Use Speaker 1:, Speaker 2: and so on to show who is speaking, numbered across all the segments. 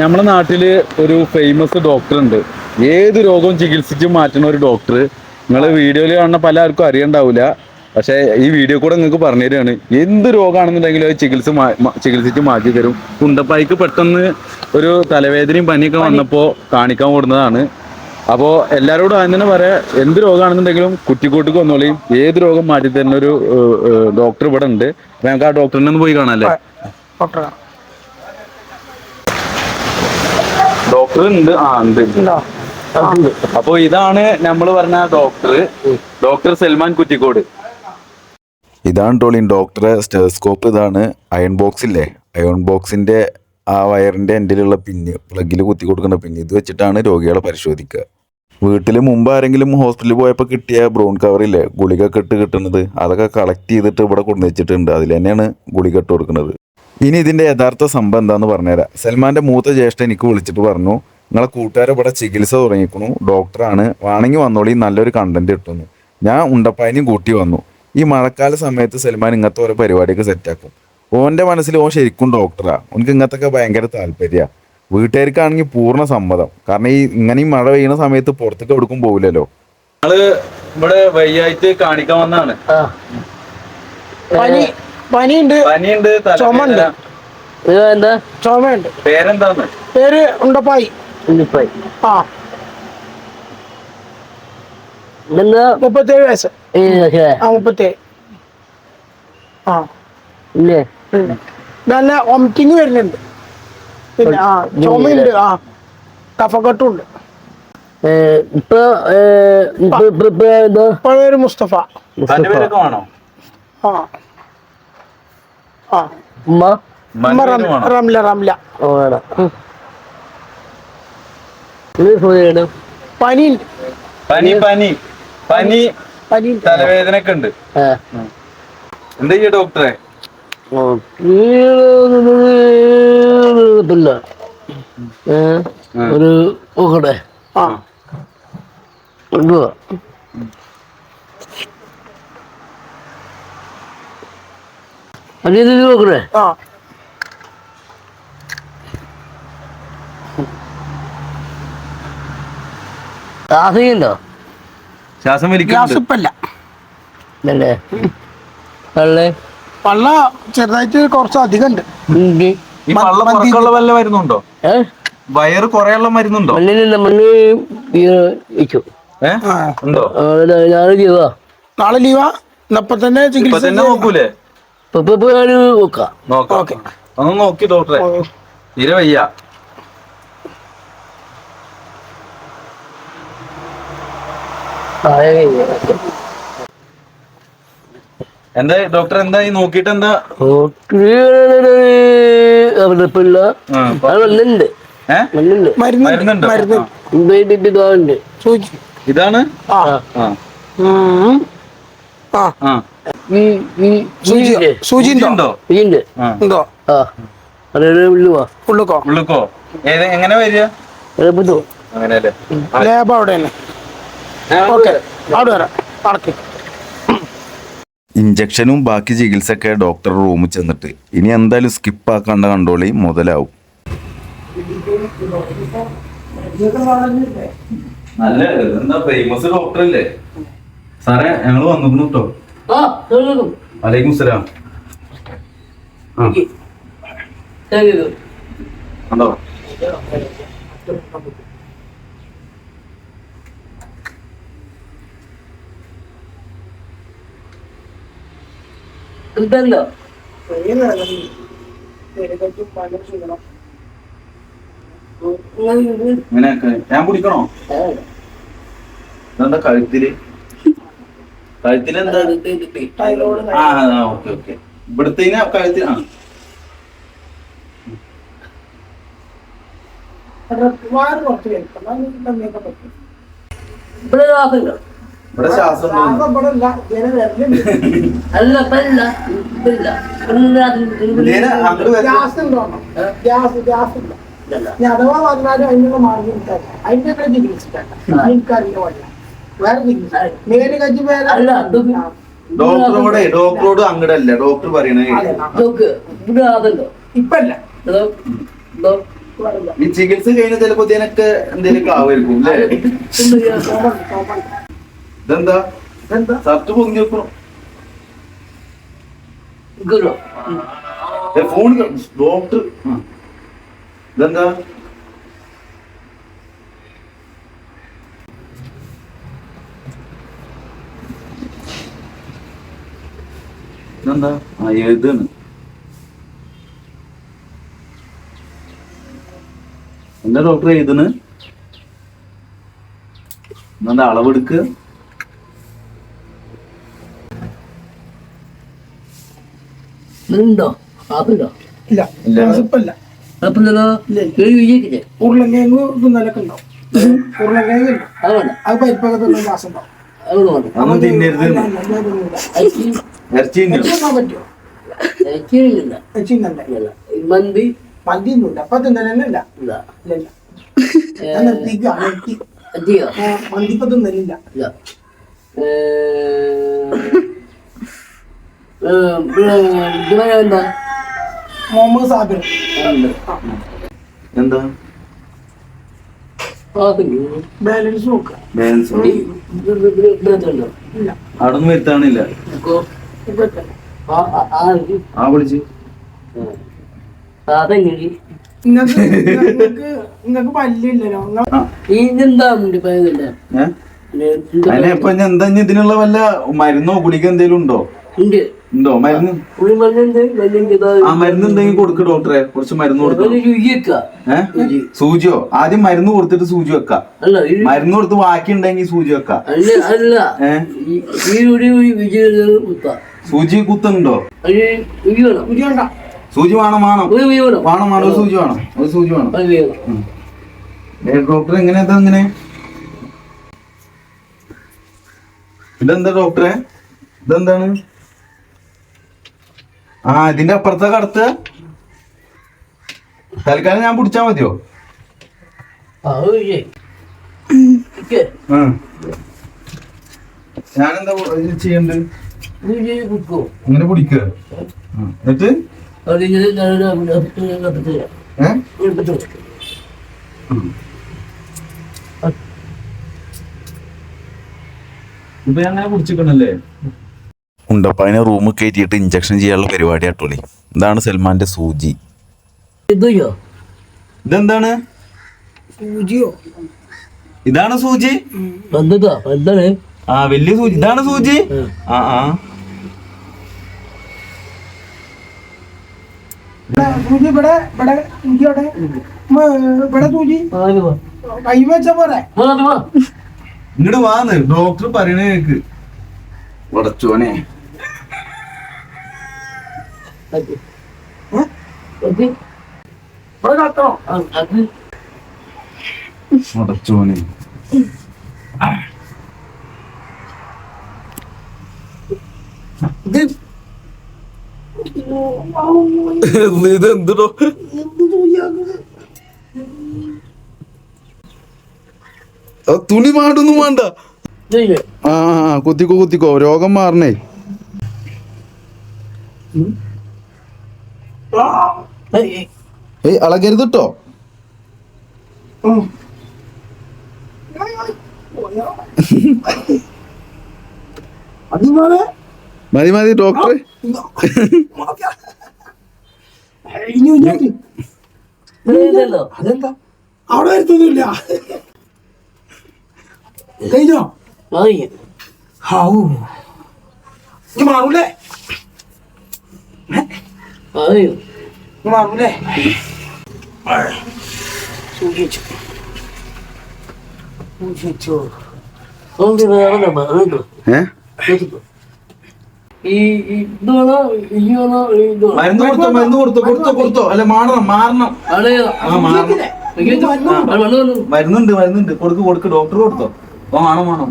Speaker 1: നമ്മുടെ നാട്ടിൽ ഒരു ഫേമസ് ഡോക്ടർ ഉണ്ട്. ഏത് രോഗവും ചികിത്സിച്ച് മാറ്റുന്ന ഒരു ഡോക്ടർ നിങ്ങൾ വീഡിയോയിൽ കാണുന്ന പലർക്കും അറിയണ്ടാവില്ല പക്ഷേ ഈ വീഡിയോ കൂടെ നിങ്ങൾക്ക് പറഞ്ഞു തരികയാണ് എന്ത് രോഗമാണെന്നുണ്ടെങ്കിലും അത് ചികിത്സ ചികിത്സിച്ച് മാറ്റി തരും. കുണ്ടപ്പായിക്ക് പെട്ടെന്ന് ഒരു തലവേദനയും പനിയൊക്കെ വന്നപ്പോൾ കാണിക്കാൻ കൊടുന്നതാണ്. അപ്പോൾ എല്ലാവരോടും ആദ്യം തന്നെ പറയാം എന്ത് രോഗമാണെന്നുണ്ടെങ്കിലും കുറ്റിക്കോട്ടിക്ക് വന്നോളിയും ഏത് രോഗം മാറ്റി തരുന്ന ഒരു ഡോക്ടർ ഇവിടെ ഉണ്ട്. അപ്പം നമുക്ക് ആ ഡോക്ടറിനെ ഒന്ന് പോയി കാണാല്ലേ
Speaker 2: ഡോക്ടറെ
Speaker 1: ഡോക്ടർ ഉണ്ട്. ആ ഉണ്ട്
Speaker 2: ഉണ്ടോ.
Speaker 1: അപ്പൊ ഇതാണ് നമ്മൾ പറഞ്ഞ ഡോക്ടർ ഡോക്ടർ സൽമാൻ കുറ്റിക്കോട്.
Speaker 3: ഇതാണ് ടോളിൻ ഡോക്ടറെ സ്റ്റെസ്കോപ്പ് ഇതാണ്. അയൺ ബോക്സ് ഇല്ലേ അയൺ ബോക്സിന്റെ ആ വയറിന്റെ എൻഡിലുള്ള പിന്ന് പ്ലഗിൽ കുത്തി കൊടുക്കുന്ന പിന്ന് ഇത് വെച്ചിട്ടാണ് രോഗികളെ പരിശോധിക്കുക. വീട്ടിൽ മുമ്പ് ആരെങ്കിലും ഹോസ്പിറ്റലിൽ പോയപ്പോൾ കിട്ടിയ ബ്രൗൺ കവറില്ലേ? ഗുളിക കെട്ട് കിട്ടുന്നത്. അതൊക്കെ കളക്ട് ചെയ്തിട്ട് ഇവിടെ കൊണ്ടുവച്ചിട്ടുണ്ട്. അതിൽ തന്നെയാണ് ഗുളിക ഇട്ട് കൊടുക്കുന്നത്. ഇനി ഇതിന്റെ യഥാർത്ഥ സംഭവം എന്താന്ന് പറഞ്ഞുതരാം. സൽമാന്റെ മൂത്ത ജ്യേഷ്ഠൻ എനിക്ക് വിളിച്ചിട്ട് പറഞ്ഞു നിങ്ങളെ കൂട്ടുകാരെ ഇവിടെ ചികിത്സ തുടങ്ങിക്കണു ഡോക്ടറാണ്. വേണമെങ്കിൽ വന്നോളി നല്ലൊരു കണ്ടന്റ് കിട്ടുന്നു ഞാൻ ഉണ്ടപ്പായനും കൂട്ടി വന്നു. ഈ മഴക്കാല സമയത്ത് സൽമാൻ ഇങ്ങനത്തെ ഓരോ പരിപാടിയൊക്കെ സെറ്റാക്കും ഓന്റെ മനസ്സിൽ ഓ ശരിക്കും ഡോക്ടറാ. ഓനക്ക് ഇങ്ങനത്തൊക്കെ ഭയങ്കര താല്പര്യ. വീട്ടുകാർക്കാണെങ്കിൽ പൂർണ സമ്മതം. കാരണം ഈ ഇങ്ങനെ ഈ മഴ പെയ്യുന്ന സമയത്ത് പുറത്തേക്ക് കൊടുക്കും പോകില്ലല്ലോ
Speaker 1: ഇവിടെ വയ്യായിട്ട് കാണിക്കാൻ വന്നാണ്
Speaker 2: പനിയുണ്ട്.
Speaker 1: പനിയുണ്ട്
Speaker 2: ചുമണ്ട്.
Speaker 4: എന്താ
Speaker 2: ചുമയുണ്ട്.
Speaker 1: പേരെന്താന്ന്
Speaker 2: പേര് ഉണ്ടപ്പായി.
Speaker 4: ഉണ്ണിപ്പായി.
Speaker 2: ആ. മുപ്പത്തേഴ് വയസ്സ്. ആ മുപ്പത്തേഴ്. ആ.
Speaker 4: ഇല്ലേ.
Speaker 2: നല്ല വോമിറ്റിങ് വരുന്നുണ്ട്. പിന്നെ ആ ചുമയുണ്ട് ആ. കഫക്കെട്ടും ഉണ്ട്
Speaker 4: ഏ, ഇപ്പൊ
Speaker 2: മുസ്തഫ. ആ. ആ.
Speaker 4: ഉമ്മ?
Speaker 2: ഉമ്മ റംല റംല
Speaker 1: പനി. പനി പനി.
Speaker 2: പനിയുണ്ട്
Speaker 1: തലവേദന ഒക്കെ ഉണ്ട്. എന്താ ചെയ്യ ഡോക്ടറെ?
Speaker 4: പിന്നെ ഒരു
Speaker 2: ആ.
Speaker 4: എന്തുവാ അത് ഇത് നോക്കട്ടെ
Speaker 2: ആ.
Speaker 4: ആസയുണ്ടോ
Speaker 1: ശ്വാസം വലിക്കുന്നുണ്ട്.
Speaker 4: അല്ലേ അല്ലേ
Speaker 2: പള്ള ചെറുതായിട്ട് കുറച്ച് അധികം ഉണ്ട്
Speaker 4: ഉണ്ട്
Speaker 1: ഈ പള്ള പുറക്കുള്ള വല്ല മരുന്നുണ്ടോ
Speaker 4: ഏ?
Speaker 1: വയറ് കുറയുള്ള മരുന്നുണ്ടോ?
Speaker 4: മണ്ണിൽ മണ്ണ് വെച്ചു.
Speaker 2: ഏഹ്.
Speaker 1: ഉണ്ടോ?
Speaker 4: നാളെ ചെയ്താ
Speaker 2: നാളെ ലീവാ. ഇന്നപ്പൊ തന്നെ
Speaker 1: ഇപ്പൊ
Speaker 2: ചികിത്സ
Speaker 1: തന്നെ നോക്കൂലേ?
Speaker 4: നോക്കാം.
Speaker 1: ഒന്ന് ഡോക്ടറെ. തീരെ വയ്യ. എന്താ ഡോക്ടർ എന്താ ഈ നോക്കിട്ട് എന്താ? ഇതാണ്?
Speaker 2: ആ.
Speaker 1: ആ.
Speaker 2: സൂചി സൂചി ഉണ്ടോ?
Speaker 1: ഉണ്ടോ?
Speaker 2: ഉള്ളുക്കോ?
Speaker 1: ഉള്ളുക്കോ? ഏത് എങ്ങനെ വരിക?
Speaker 2: ലേബ് അവിടെ തന്നെ. ഓക്കെ. അവിടെ വരാം. നടക്ക്.
Speaker 3: ഇഞ്ചക്ഷനും ബാക്കി ചികിത്സയൊക്കെ ഡോക്ടർ റൂമിൽ ചെന്നിട്ട്. ഇനി എന്തായാലും സ്കിപ്പ് ആക്കാണ്ട കണ്ടോളി മുതലാവും.
Speaker 1: നല്ല എന്താ ഫേമസ് ഡോക്ടർ അല്ലേ സാറേ ഞങ്ങൾ വന്നിരുന്നു കേട്ടോ വലൈക്കും സലാം. ഞാൻ കുടിക്കണോ? എന്താ കഴുത്തിൽ? ആ ഓക്കെ ഓക്കെ. ഇവിടുത്തെ കഴുത്തിൽ ആ.
Speaker 4: ഇവിടെ
Speaker 1: ഇവിടെ ശ്വാസം?
Speaker 4: അല്ല ഇല്ല.
Speaker 2: ഇല്ല. അഥവാ വന്നാലും അതിനുള്ള മാർഗം അതിന്റെ ഒക്കെ ചികിത്സിക്കാം എനിക്കറിയില്ല
Speaker 4: അല്ല.
Speaker 1: ഡോക്ടറോടെ ഡോക്ടറോട് അങ്ങടല്ല ഡോക്ടർ പറയണേ.
Speaker 2: ഇപ്പല്ല.
Speaker 1: ഈ ചികിത്സ കഴിഞ്ഞ ചിലപ്പോ ഇതിനൊക്കെ എന്തെങ്കിലും ആവുമായിരിക്കും അല്ലേ. ഇതെന്താ? ഷർട്ട് പൊങ്ങി വെക്കണം?
Speaker 4: ഗുരു.
Speaker 1: Phone doctor. ഇതെന്താ? ഇതെന്താ? ആ എഴുതാണ് എന്താ ഡോക്ടർ എഴുതണ് എന്താ അളവെടുക്ക്?
Speaker 4: ഉണ്ടോ ആപ്പിണ്ടോ
Speaker 2: ഇല്ല.
Speaker 1: ഇല്ല.
Speaker 2: ഉരുളങ്കിഴങ്ങ് തിന്നലൊക്കെ ഉണ്ടാവും ഉരുളങ്കിഴങ്ങ് അത് പരിപ്പൊക്കെ മാസം ഉണ്ടാവും
Speaker 1: അതൊന്നും തിന്നരുത്.
Speaker 4: മന്തി.
Speaker 2: മന്തി അപ്പൊ മന്തി ഇപ്പൊ തിന്നലില്ല
Speaker 4: എന്താ?
Speaker 2: മുഹമ്മദ് സാബിർ
Speaker 4: ഉണ്ട്.
Speaker 1: എന്താ?
Speaker 2: ബാലൻസ് നോക്കാം.
Speaker 1: ബാലൻസ്. അവിടെ ഒന്നും വരുത്താണില്ല.
Speaker 4: ആ
Speaker 1: വിളിച്ച്.
Speaker 2: നിങ്ങക്ക് പല്ലില്ലല്ലോ.
Speaker 1: ഇതിനുള്ള വല്ല മരുന്നോ ഗുളിക എന്തേലും ഉണ്ടോ?
Speaker 4: ഉണ്ട്.
Speaker 1: ഉണ്ടോ? മരുന്ന്?
Speaker 4: ഒരു ഇതാ.
Speaker 1: ആ മരുന്ന് എന്തെങ്കിലും കൊടുക്ക് ഡോക്ടറെ. കുറച്ച് മരുന്ന് കൊടുക്കണം
Speaker 4: ഒരു
Speaker 1: സൂചിയോ? ആദ്യം മരുന്ന് കൊടുത്തിട്ട് സൂചി വെക്ക. മരുന്ന് കൊടുത്ത് ബാക്കി ഉണ്ടെങ്കിൽ സൂചി വെക്ക. സൂചി
Speaker 2: കുത്തുണ്ടോ
Speaker 1: സൂചി വേണം വേണം.
Speaker 4: വേണം.
Speaker 1: വേണം ഒരു സൂചി വേണം. ഒരു സൂചി വേണം. ഡോക്ടർ എങ്ങനെയാ എങ്ങനെ ഇതെന്താ ഡോക്ടറെ? ഇതെന്താണ്? ആ ഇതിന്റെ അപ്പുറത്തെ കടത്ത്. തൽക്കാലം ഞാൻ പിടിച്ചാ മതിയോ. ഞാനെന്താ ചെയ്യണ്ട്? ഇങ്ങനെ പിടിക്കുക എന്നിട്ട്? ഇപ്പൊ ഞാൻ അങ്ങനെ പിടിച്ചിക്കണല്ലേ
Speaker 3: ഉണ്ടപ്പായനെ റൂമിൽ കയറ്റിയിട്ട് ഇഞ്ചക്ഷൻ ചെയ്യാനുള്ള പരിപാടി ആട്ടോളി ഇതാണ് സൽമാന്റെ സൂചി.
Speaker 4: ഇതോ
Speaker 1: ഇതെന്താണ്?
Speaker 2: സൂചിയോ?
Speaker 1: ഇതാണ് സൂചി?
Speaker 4: എന്താണ്?
Speaker 1: ആ വലിയ സൂചി. ഇതാണ് സൂചി? ആ. ആ
Speaker 2: സൂചി ഇവിടെ ഇവിടെ ഇവിടെ പോരെ
Speaker 1: ഇങ്ങോട്ട് വാന്ന്. ഡോക്ടർ പറയണേ കേക്ക്. ഉടച്ചോനെ. ഉടച്ചോനെ
Speaker 2: ഇത്.
Speaker 1: എന്തിടോ തുണി മാടൊന്നും വേണ്ട ആ, കുത്തിക്കോ കുത്തിക്കോ. രോഗം മാറണേ.
Speaker 4: ഏയ്,
Speaker 1: അളകരുത് കേട്ടോ മതി മതി
Speaker 4: ഇതല്ലോ
Speaker 2: അതെന്താ? അവിടെ വരുത്തൊന്നുമില്ല. കഴിഞ്ഞോ? ഹാവൂ. മാറൂലേ? ഇനി മാറൂലേ സൂക്ഷിച്ചു. സൂക്ഷിച്ചു.
Speaker 1: മരുന്ന് കൊടുത്തോ മരുന്ന് കൊടുത്തോ കൊടുത്തോ കൊടുത്തോ അല്ല മാറണം മാറണം. മരുന്നുണ്ട് മരുന്നുണ്ട്. കൊടുക്ക് കൊടുക്ക്. ഡോക്ടർ കൊടുത്തോ. ഓ വേണം വേണം.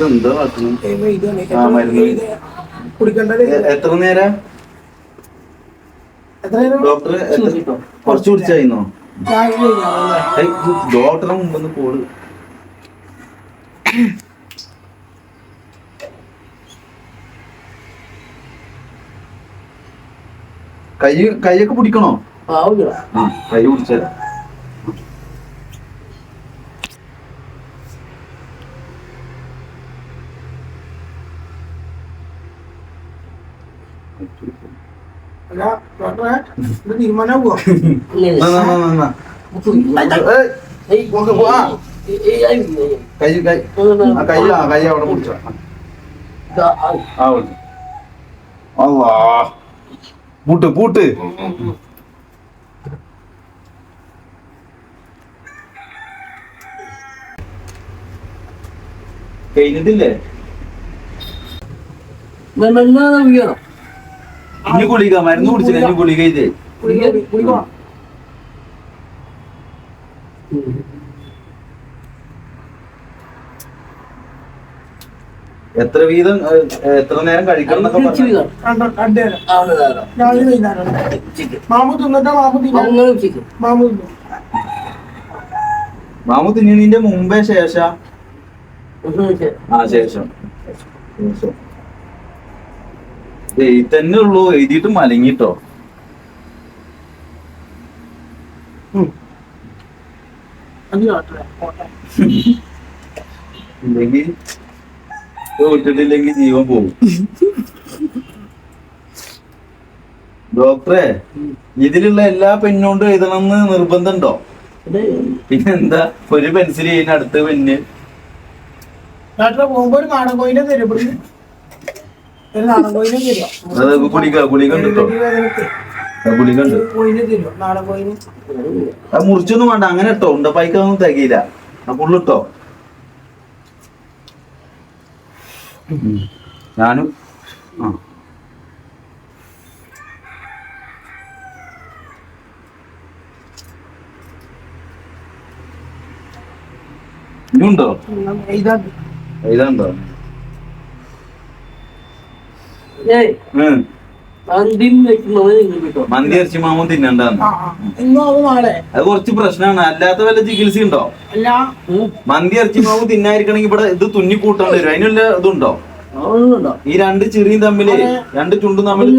Speaker 1: ഇതെന്താ കാട്ടുന്നു ആ, മരുന്ന്.
Speaker 2: കുടിക്കേണ്ടത്
Speaker 1: എ- എത്ര നേരം? ഡോക്ടർ കുറച്ച് കുടിച്ചായിരുന്നോ? ഡോക്ടറെ മുമ്പൊന്ന് പോൾ. കൈ കൈയൊക്കെ പിടിക്കണോ? ആ കൈ പിടിച്ചത്
Speaker 2: അല്ല ഡോക്ടറെ ഇത് തീരുമാനം പോവാ
Speaker 1: ഏയ് നോക്ക് പോ, ആ. കൈ കൈ കൈ ആ കൈ അവിടെ പിടിച്ചോ ആ പിടിച്ചു അല്ലാ പൂട്ട് പൂട്ട് കഴിഞ്ഞിട്ടില്ലേ ഇനി ഗുളിക മരുന്ന് കുടിച്ചില്ല? ഇനി ഗുളിക ഇത്. എത്ര വീതം എത്ര നേരം കഴിക്കണം
Speaker 2: മാമു തിന്നിട്ടാ മാമു മാമു
Speaker 1: മുമ്പേ ശേഷം? ആ ശേഷം. ശേഷം. തന്നെ ഉള്ളൂ. എഴുതിയിട്ട് മലങ്ങിട്ടോ ഇല്ലെങ്കിൽ വിട്ടിട്ടില്ലെങ്കിൽ ജീവൻ പോകും. ഡോക്ടറെ ഇതിലുള്ള എല്ലാ പെണ്ണോണ്ടും എഴുതണമെന്ന് നിർബന്ധമുണ്ടോ? പിന്നെന്താ? ഒരു പെൻസിൽ ചെയ്യുന്ന അടുത്ത പെണ്ണ്.
Speaker 2: ഡോക്ടറെ പോകുമ്പോ ഒരു നാടൻ കോയിന്റെ തരും ഇവിടുന്ന് ഒരു നാടൻ കോയിനെ തരും
Speaker 1: അത് ഗുളിക ഗുളിക ഉണ്ട് ഗുളിക ഉണ്ട് അത് മുറിച്ചൊന്നും വേണ്ട. അങ്ങനെ ഇട്ടോ. ഉണ്ട പൈക്കൊന്നും തികയില്ല. ഫുള്ളിട്ടോ ഞാനും ആ. ഇനിയുണ്ടോ
Speaker 2: ഇതാ.
Speaker 1: ഇതുണ്ടോ
Speaker 4: ഏയ്
Speaker 1: ഉം.
Speaker 4: അന്തിം വെക്കുമ്പോ കിട്ടോ
Speaker 1: മന്തി ഇറച്ചി മാമൻ തിന്നണ്ടാന്ന്.
Speaker 2: അത്
Speaker 1: കുറച്ച് പ്രശ്നമാണ് അല്ലാത്ത വല്ല ചികിത്സ ഉണ്ടോ?
Speaker 2: അല്ല.
Speaker 1: മന്തി ഇറച്ചി മാവ് തിന്നായിരിക്കണെങ്കിൽ ഇവിടെ ഇത് തുന്നി കൂട്ടാണ്ട് വരും. അതിനുള്ള ഇതുണ്ടോ? ഈ രണ്ട് ചെറിയും തമ്മിൽ രണ്ട് ചുണ്ടും തമ്മിൽ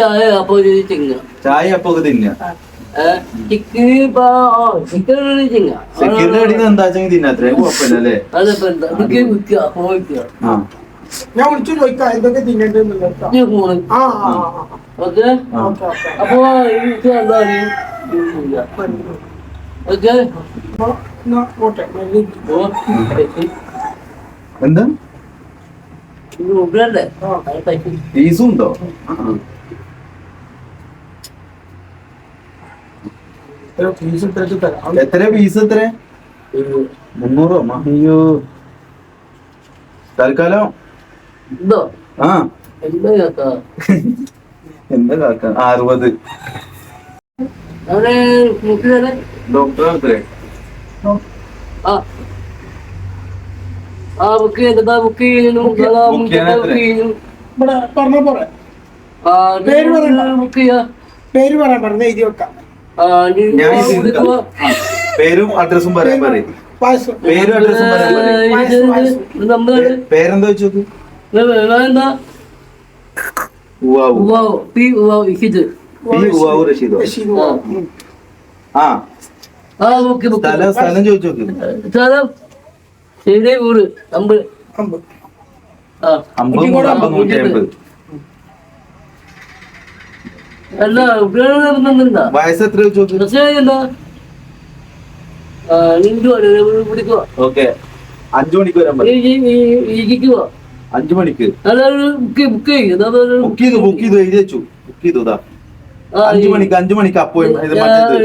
Speaker 4: ചായ അപ്പൊ
Speaker 1: ചായ അപ്പൊ ഒക്കെ തിന്ന.
Speaker 4: ചിക്കന് ചിക്കൻ
Speaker 1: എന്താ തിന്നാത്രേ കുഴപ്പമില്ല അല്ലേ?
Speaker 2: ഞാൻ വിളിച്ചു ചോദിക്കാം എന്തൊക്കെ തിന്നണ്ടെന്നുള്ളത് ആ.
Speaker 4: ഓക്കെ? അപ്പൊ എനിക്ക് എന്താ ഓക്കെ?
Speaker 1: എന്താ? ഉണ്ടോ? എത്ര പീസ് എത്ര മുന്നൂറോ? അയ്യോ. തൽക്കാലം ആ.
Speaker 4: എന്താ
Speaker 1: കാക്ക? അറുപത്.
Speaker 4: ആ. ആ ബുക്ക് ചെയ്തതാ ബുക്ക് ചെയ്യുന്നു
Speaker 1: Book ചെയ്യാൻ എത്ര?
Speaker 4: ബുക്ക് ചെയ്യുന്നു
Speaker 2: ഇവിടെ പറഞ്ഞ പോരെ.
Speaker 4: ആ
Speaker 2: പേര് പറയണ്ട.
Speaker 4: ബുക്ക് ചെയ്യാ?
Speaker 2: പേര് പറയാൻ പറഞ്ഞ എഴുതി വെക്കാം.
Speaker 1: പേരും അഡ്രസ്സും പറയാൻ പറയും. പേരും അഡ്രസ്സും പറയാൻ പേരെന്താ വെച്ചു നോക്ക്
Speaker 4: എന്താ പി
Speaker 1: റഷീദോ
Speaker 4: ആ.
Speaker 1: ആ
Speaker 4: ബുക്ക്
Speaker 1: സ്ഥലം ചോദിച്ചു നോക്ക്
Speaker 4: സ്ഥലം ശരി ഊര്
Speaker 2: അമ്പ്
Speaker 4: അല്ല
Speaker 1: വയസ്സ് എത്ര നോക്ക് അഞ്ചു മണിക്ക് വരാൻ
Speaker 4: ഇരിക്കുക
Speaker 1: അഞ്ചു മണിക്ക്.
Speaker 4: ബുക്ക്
Speaker 1: ചെയ്തു ബുക്ക് ചെയ്തു എഴുതി വെച്ചു. ബുക്ക് ചെയ്തു ഇതാ. അഞ്ചു മണിക്ക് അഞ്ചു മണിക്ക് അപ്പോ ഇത് മറ്റേത്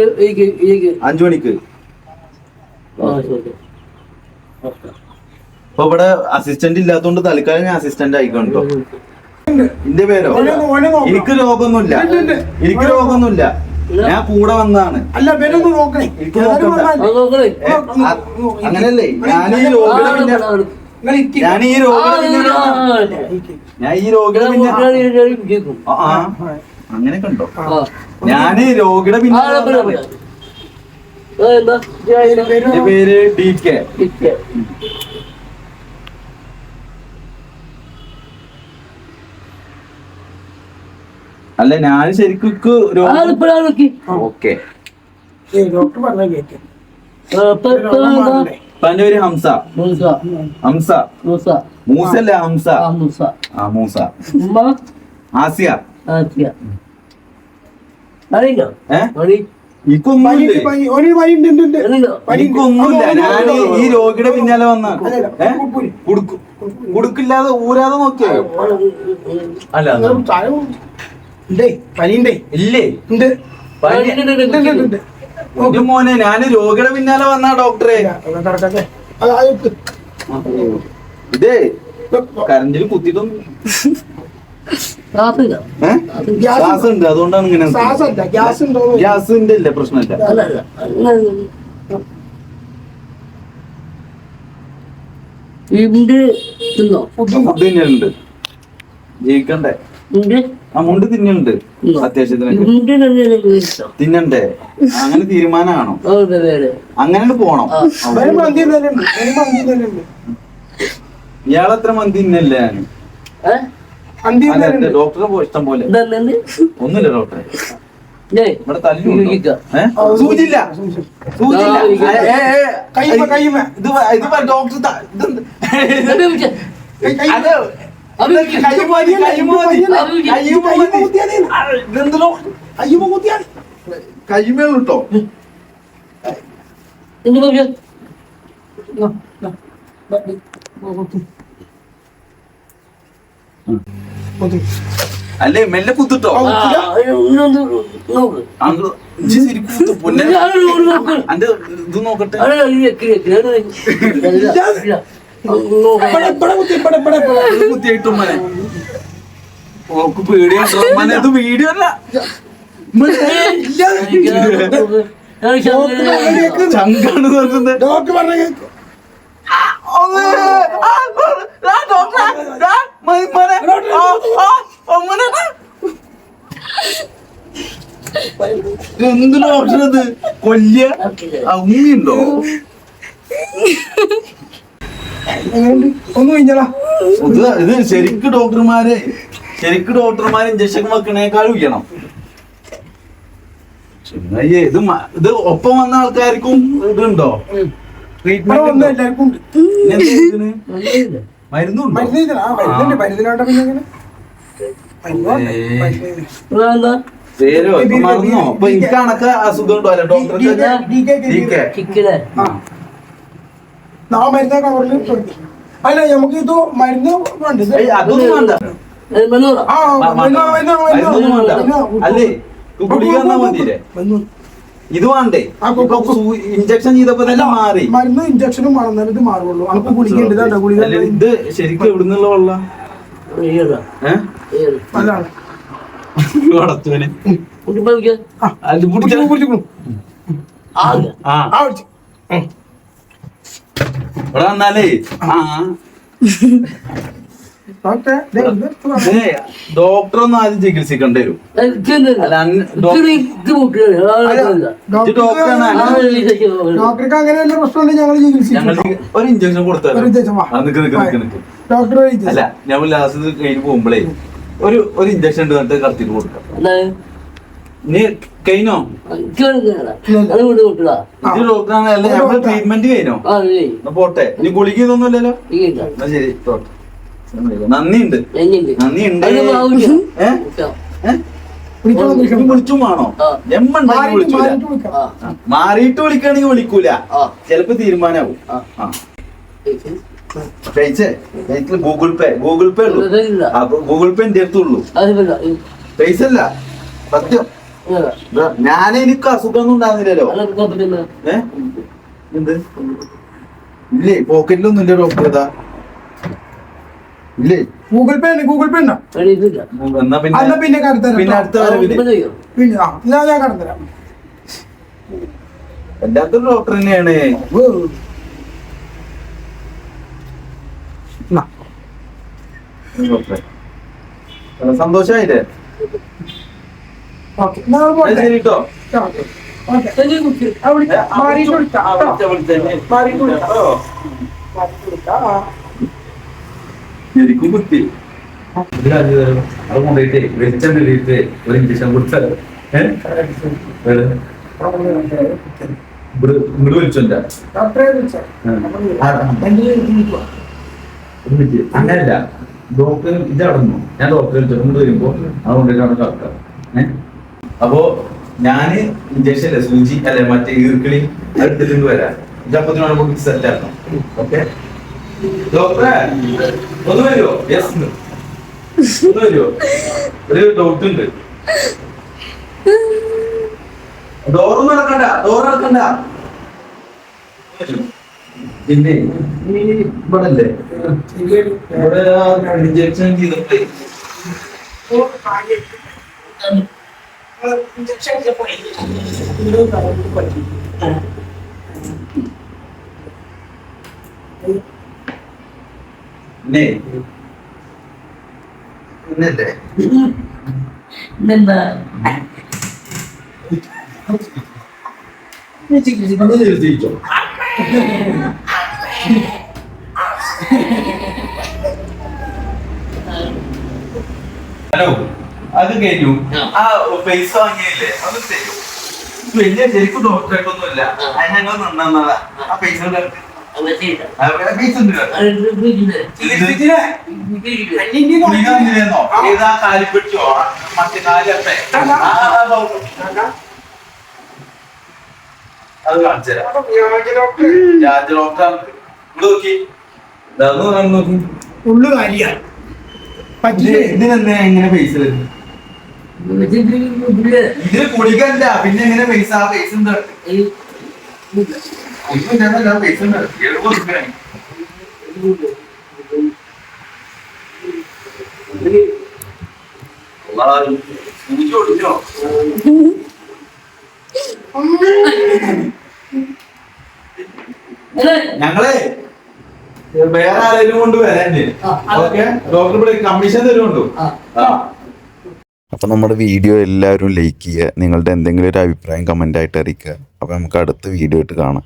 Speaker 1: അഞ്ചു മണിക്ക്. അപ്പൊ ഇവിടെ അസിസ്റ്റന്റ് ഇല്ലാത്തോണ്ട് തൽക്കാലം ഞാൻ അസിസ്റ്റന്റ് ആയിക്കോട്ടോ എന്റെ പേരോ. എനിക്ക് രോഗമൊന്നുമില്ല. എനിക്ക് രോഗമൊന്നുമില്ല. ഞാൻ കൂടെ വന്നാണ്
Speaker 2: അല്ല പേരൊന്ന് നോക്കണേ
Speaker 1: എനിക്ക് നോക്കണ്ട. അങ്ങനല്ലേ? ഞാൻ ഈ
Speaker 2: രോഗിനെ.
Speaker 1: ഞാൻ ഈ രോഗിയുടെ പിന്നെ ഞാൻ ഈ രോഗിയുടെ പിന്നെ. അങ്ങനെയൊക്കെ ഉണ്ടോ? ഞാൻ രോഗിയുടെ പേര് ഡി കെ. അല്ല ഞാൻ ശരിക്കും
Speaker 4: ആ ഇവിടെ നോക്കി.
Speaker 1: ഓക്കെ.
Speaker 2: ഡോക്ടർ പറഞ്ഞ കേക്ക്.
Speaker 1: എന്റെ പേര് ഹംസ.
Speaker 4: മൂസ
Speaker 1: ഹംസ.
Speaker 4: മൂസ
Speaker 1: മൂസല്ല ഹംസ?
Speaker 4: ആ മൂസ.
Speaker 1: ആ മൂസ. ആസിയ. എനിക്കൊന്നുമില്ല? ഞാൻ ഈ രോഗിയുടെ പിന്നാലെ വന്ന. കുടുക്കില്ലാതെ ഊരാതെ നോക്കിയോ? അല്ല
Speaker 2: പനിണ്ടേ
Speaker 1: ഇല്ലേ?
Speaker 2: ഉണ്ട്.
Speaker 1: പനി-
Speaker 2: ഉണ്ട്, ഉണ്ട്, ഉണ്ട്, ഉണ്ട്.
Speaker 1: എന്റെ മോനെ ഞാൻ രോഗിയുടെ പിന്നാലെ വന്ന ഡോക്ടറെ ഇതേ കരണ്ടിൽ കുത്തിട്ടൊന്നും
Speaker 2: ഗ്യാസ്
Speaker 1: ഉണ്ട് അതുകൊണ്ടാണ് ഇങ്ങനെ
Speaker 2: ഉണ്ടോ
Speaker 1: ഗ്യാസിന്റെ ഇല്ല പ്രശ്നമില്ല.
Speaker 4: തിന്നോ?
Speaker 1: ഫുഡ് ജയിക്കണ്ടേ
Speaker 4: ഇണ്ട്
Speaker 1: ആ മുണ്ട്
Speaker 4: തിന്നുണ്ട് അത്യാവശ്യത്തിന്
Speaker 1: തിന്നണ്ടേ? അങ്ങനെ തീരുമാനമാണോ? അങ്ങനെ പോണം. ഇയാളത്ര മന്തി തിന്നല്ലേ ഞാൻ ഡോക്ടറെ പോ ഇഷ്ടം പോലെ. ഒന്നുമില്ല ഡോക്ടറെ. ഇവിടെ തല്ലു. സൂചില്ല. സൂചില്ല. ഇത് ഡോക്ടർ അല്ലേ മെല്ലെ കുത്തിട്ടോ. അന്റെ ഇത് നോക്കട്ടെ.
Speaker 4: അത്. അത്. അത്
Speaker 1: കുത്തിയിട്ടും മോനെ. ഓക്ക് പേടിയുണ്ടോ മോനെ ഇത് വീഡിയോ അല്ല. ചങ്കാണ് നോക്കുന്നത്
Speaker 2: ഡോക്ടർ പറഞ്ഞു എന്തിനാ
Speaker 1: എന്ത് ഡോക്ടർ ഇത്? കൊല്ലിയ? ഉമ്മയുണ്ടോ?
Speaker 2: ഒന്ന് കഴിഞ്ഞാ
Speaker 1: ഇത് ഇത് ശരിക്ക് ഡോക്ടർമാര് ശരിക്ക് ഡോക്ടർമാര് ഇഞ്ചക്ഷൻ വെക്കണേക്കാളും ചെങ്ങയ്യേ, ഇത് ഇത് ഒപ്പം വന്ന ആൾക്കാർക്കും ഇതുണ്ടോ ട്രീറ്റ്മെന്റ്
Speaker 2: വന്ന എല്ലാവർക്കും ഉണ്ട്
Speaker 1: മരുന്നുണ്ടോ പേരോ മറന്നോ അപ്പൊ എനിക്ക് കണക്ക് അസുഖം ഉണ്ടോ അല്ലെ ഡോക്ടർക്ക്
Speaker 2: D K K
Speaker 1: D K
Speaker 4: ചിക്കനെ
Speaker 2: ആ മരുന്ന് കവറിൽ കൊടുക്കും അല്ല നമുക്ക് ഇത് മരുന്ന് വേണ്ട. ഇത്
Speaker 1: അതൊന്നും വേണ്ട.
Speaker 2: ആ മരുന്ന് മരുന്ന് മരുന്ന്
Speaker 1: അല്ലേ ഗുളിക തന്നാ മതിയില്ലേ ഇത് വേണ്ടേ?
Speaker 2: ആ,
Speaker 1: ഇഞ്ചക്ഷൻ ചെയ്തപ്പോ തന്നെ മാറി.
Speaker 2: മരുന്ന് ഇഞ്ചക്ഷനും മറന്നാലും ഇത് മാറുള്ളൂ. അനക്ക് ഗുളിക ഗുളിക?
Speaker 1: അല്ല, ഇത് ശരിക്കും എവിടുന്നുള്ള വെള്ളം?
Speaker 4: ഏതാ?
Speaker 1: ഏഹ്
Speaker 4: ഏത്
Speaker 2: നല്ലതാണ്
Speaker 1: വടത്തുവന്
Speaker 4: കുട്ടിപ്പോ
Speaker 1: അത് പിടിച്ച
Speaker 2: കുടിച്ചു കുടിച്ചു
Speaker 4: ആകെ
Speaker 1: ആ
Speaker 2: ആ കുടിച്ചു
Speaker 1: ഇവിടെ വന്നാലേ. ആ. ഡോക്ടർ ഒന്നും ആദ്യം ചികിത്സിക്കേണ്ടി വരും.
Speaker 2: ഡോക്ടർക്ക് അങ്ങനെ വല്ല പ്രശ്നമുണ്ട് ഞങ്ങൾ ചികിത്സിച്ചു
Speaker 1: ഒരു ഇഞ്ചക്ഷൻ
Speaker 2: ഒരു
Speaker 1: അല്ല ഞാൻ ലാസ്റ്റ് കഴിഞ്ഞ് പോകുമ്പോഴേ ഒരു ഒരു ഇഞ്ചക്ഷൻ എടുത്തിട്ട് കടത്തിട്ട് കൊടുക്കാം. നീ കഴിഞ്ഞോ? ഇത് ഡോക്ടറാണ് അല്ല? നമ്മൾ ട്രീറ്റ്മെന്റ് കഴിഞ്ഞോ? എന്നാ പോട്ടെ. നീ ഗുളിക എന്നാ ശരി നന്ദിയുണ്ട്. നന്ദിയുണ്ട്. വിളിച്ചും വേണോ. എമ്മുണ്ടെങ്കിൽ
Speaker 2: മാറിയിട്ട്
Speaker 1: വിളിച്ചൂല. വിളിക്കുകയാണെങ്കിൽ വിളിക്കൂല.
Speaker 4: ആ.
Speaker 1: ചിലപ്പോ തീരുമാനാവും. ഗൂഗിൾ പേ ഗൂഗിൾ പേ ഉള്ളൂ. ഗൂഗിൾ പേ എന്റെ അടുത്തുള്ളൂ. പൈസ അല്ല സത്യം. ഞാൻ എനിക്ക് അസുഖമൊന്നും ഉണ്ടാകുന്നില്ലല്ലോ എന്ത് ഇല്ലേ പോക്കറ്റിലൊന്നും ഇല്ല ഡോക്ടർ ഇതാ ഇല്ലേ?
Speaker 2: ഗൂഗിൾ പേ ഗൂഗിൾ പേ ഉണ്ടോ?
Speaker 1: എന്നാ പിന്നെ
Speaker 2: പിന്നെ കടത്തരാം
Speaker 1: പിന്നെ അടുത്ത
Speaker 2: പിന്നെ ആ ഞാൻ ഞാൻ കടത്തരാം
Speaker 1: എല്ലാത്തൊരു ഡോക്ടർ തന്നെയാണ്. സന്തോഷായില്ലേ
Speaker 2: ഓക്കെ എന്നാ പോട്ടെ
Speaker 1: ശരി കേട്ടോ.
Speaker 2: മാറിയിട്ട്.
Speaker 1: ശരിക്കും കുത്തി? അത് കൊണ്ടുപോയിട്ട് വെളിച്ചെണ്ണ ഒരു ഇഞ്ചക്ഷൻ കൊടുത്താലോ? ഇങ്ങോട്ട് വിളിച്ചോണ്ടാ?
Speaker 2: വിളിച്ചോ.
Speaker 1: അങ്ങനല്ല. ഡോക്ടർ ഇതടന്നു ഞാൻ ഡോക്ടറെ വിളിച്ചോണ്ട് വരുമ്പോ അതുകൊണ്ടിട്ട് അവിടെ കറക്കാം ഏഹ് അപ്പോ ഞാൻ ഇഞ്ചക്ഷൻ അല്ല സൂചി അല്ലെ മറ്റേ ഈർക്കിളി എടുത്തിട്ട് വരാം ഇതപ്പത്തിനാണ് നമുക്ക് സെറ്റ് ആക്കണം ഓക്കെ ഒന്ന് വരുമോ യെസ് ഒന്ന് വരുമോ ഒരു ഡൗട്ട് ഉണ്ട്. ഡോറൊന്നും നടക്കണ്ട ഡോർ നടക്കണ്ട പിന്നെ ഈ ഇവിടെ ഇവിടെ ഇഞ്ചക്ഷൻ ചെയ്തപ്പോഴേ
Speaker 2: ഇഞ്ചക്ഷൻ എടുത്തപ്പോ ഇത് കറണ്ട് പറ്റി. ആ.
Speaker 1: പിന്നെ പിന്നല്ലേ
Speaker 4: ഇതെന്താ
Speaker 1: നീ ചികിത്സിക്കുന്നത് ചികിത്സിച്ചോ ഹലോ അത് കഴിഞ്ഞു. ആ. പൈസ വാങ്ങിയില്ലേ? അത് തരൂ വലിയ ശരിക്കും ഡോക്ടറായിട്ടൊന്നുമില്ല അത് ഞങ്ങൾ നന്നാ ആ പൈസ മറ്റേ കാലത്തെ. അത്
Speaker 2: ഡോക്ടർ
Speaker 1: ഇവിടെ നോക്കി. നോക്കി.
Speaker 2: ഉള്ളു കാലിയാണ് പറ്റില്ലേ?
Speaker 1: ഇതിനെന്താ എങ്ങനെ പൈസ വരുന്നത് കുടിക്കല്ല പിന്നെ എങ്ങനെ പൈസ ആ പൈസ എന്താ? പൈസ എഴുപത് ഒടിഞ്ഞോ ഞങ്ങളെ വേറെ ആരെങ്കിലും കൊണ്ട് വരാൻ ഡോക്ടർ ഇവിടെ കമ്മീഷൻ തരുമുണ്ടോ ആ.
Speaker 3: അപ്പോൾ നമ്മുടെ വീഡിയോ എല്ലാവരും ലൈക്ക് ചെയ്യുക. നിങ്ങളുടെ എന്തെങ്കിലും ഒരു അഭിപ്രായം കമന്റായിട്ട് അറിയിക്കുക. അപ്പോൾ നമുക്ക് അടുത്ത വീഡിയോ ആയിട്ട് കാണാം.